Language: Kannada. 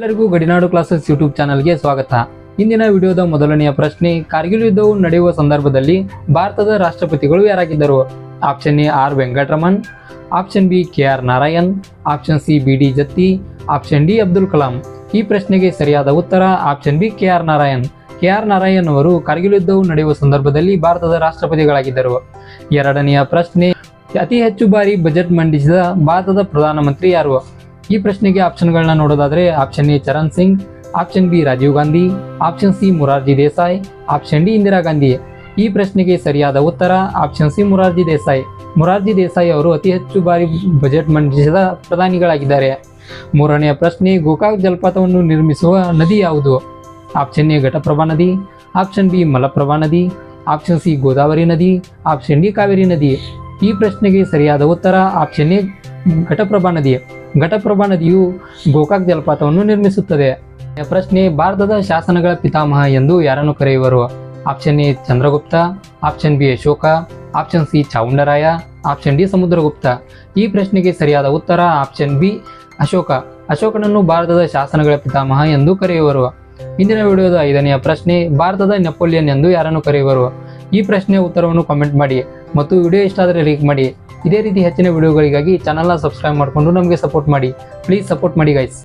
ಎಲ್ಲರಿಗೂ ಗಡಿನಾಡು ಕ್ಲಾಸಸ್ ಯೂಟ್ಯೂಬ್ ಚಾನಲ್ಗೆ ಸ್ವಾಗತ. ಇಂದಿನ ವಿಡಿಯೋದ ಮೊದಲನೆಯ ಪ್ರಶ್ನೆ ಕಾರ್ಗಿಲ್ ಯುದ್ಧವು ನಡೆಯುವ ಸಂದರ್ಭದಲ್ಲಿ ಭಾರತದ ರಾಷ್ಟ್ರಪತಿಗಳು ಯಾರಾಗಿದ್ದರು? Option A, R Venkataraman, option B, K R Narayan, option C, B D Jatti, option D, Abdul Kalam. ಈ ಪ್ರಶ್ನೆಗೆ ಸರಿಯಾದ ಉತ್ತರ, option B, K R Narayan. K R Narayan ಅವರು ಕಾರ್ಗಿಲ್ ಯುದ್ಧವು ನಡೆಯುವ ಸಂದರ್ಭದಲ್ಲಿ ಭಾರತದ ರಾಷ್ಟ್ರಪತಿಗಳಾಗಿದ್ದರು. ಎರಡನೆಯ ಪ್ರಶ್ನೆ, ಅತಿ ಹೆಚ್ಚು ಬಾರಿ ಬಜೆಟ್ ಮಂಡಿಸಿದ ಭಾರತದ ಪ್ರಧಾನಮಂತ್ರಿ ಯಾರು? ಈ ಪ್ರಶ್ನೆಗೆ ಆಪ್ಷನ್ಗಳನ್ನ ನೋಡೋದಾದ್ರೆ option A Charan Singh, option B Rajiv Gandhi, option C Morarji Desai, option D Indira Gandhi. ಈ ಪ್ರಶ್ನೆಗೆ ಸರಿಯಾದ ಉತ್ತರ ಆಪ್ಷನ್ ಸಿ ಮುರಾರ್ಜಿ ದೇಸಾಯಿ. ಮುರಾರ್ಜಿ ದೇಸಾಯಿ ಅವರು ಅತಿ ಹೆಚ್ಚು ಬಾರಿ ಬಜೆಟ್ ಮಂಡಿಸಿದ ಪ್ರಧಾನಿಗಳಾಗಿದ್ದಾರೆ. ಮೂರನೆಯ ಪ್ರಶ್ನೆ, ಗೋಕಾಕ್ ಜಲಪಾತವನ್ನು ನಿರ್ಮಿಸುವ ನದಿ ಯಾವುದು? ಆಪ್ಷನ್ ಎ ಘಟಪ್ರಭಾ ನದಿ, ಆಪ್ಷನ್ ಬಿ ಮಲಪ್ರಭಾ ನದಿ, ಆಪ್ಷನ್ ಸಿ ಗೋದಾವರಿ ನದಿ, ಆಪ್ಷನ್ ಡಿ ಕಾವೇರಿ ನದಿ. ಈ ಪ್ರಶ್ನೆಗೆ ಸರಿಯಾದ ಉತ್ತರ ಆಪ್ಷನ್ ಎ ಘಟಪ್ರಭಾ ನದಿ. ಘಟಪ್ರಭಾ ನದಿಯು ಗೋಕಾಕ್ ಜಲಪಾತವನ್ನು ನಿರ್ಮಿಸುತ್ತದೆ. ಪ್ರಶ್ನೆ ಭಾರತದ ಶಾಸನಗಳ ಪಿತಾಮಹ ಎಂದು ಯಾರನ್ನು ಕರೆಯುವರು? Option A Chandragupta, option B Ashoka, option C Chavundaraya option D Samudragupta. ಈ ಪ್ರಶ್ನೆಗೆ ಸರಿಯಾದ ಉತ್ತರ ಆಪ್ಷನ್ ಬಿ ಅಶೋಕ. ಅಶೋಕನನ್ನು ಭಾರತದ ಶಾಸನಗಳ ಪಿತಾಮಹ ಎಂದು ಕರೆಯುವರು. ಇಂದಿನ ವಿಡಿಯೋದ ಐದನೆಯ ಪ್ರಶ್ನೆ ಭಾರತದ ನೆಪೋಲಿಯನ್ ಎಂದು ಯಾರನ್ನು ಕರೆಯುವರು? ಈ ಪ್ರಶ್ನೆಯ ಉತ್ತರವನ್ನು ಕಾಮೆಂಟ್ ಮಾಡಿ ಮತ್ತು ವಿಡಿಯೋ ಇಷ್ಟ ಆದರೆ ಲೈಕ್ ಮಾಡಿ. ಇದೇ ರೀತಿ ಹೆಚ್ಚಿನ ವಿಡಿಯೋಗಳಿಗಾಗಿ ಚಾನಲ್ನ ಸಬ್ಸ್ಕ್ರೈಬ್ ಮಾಡಿಕೊಂಡು ನಮಗೆ ಸಪೋರ್ಟ್ ಮಾಡಿ. ಪ್ಲೀಸ್ ಸಪೋರ್ಟ್ ಮಾಡಿ ಗೈಸ್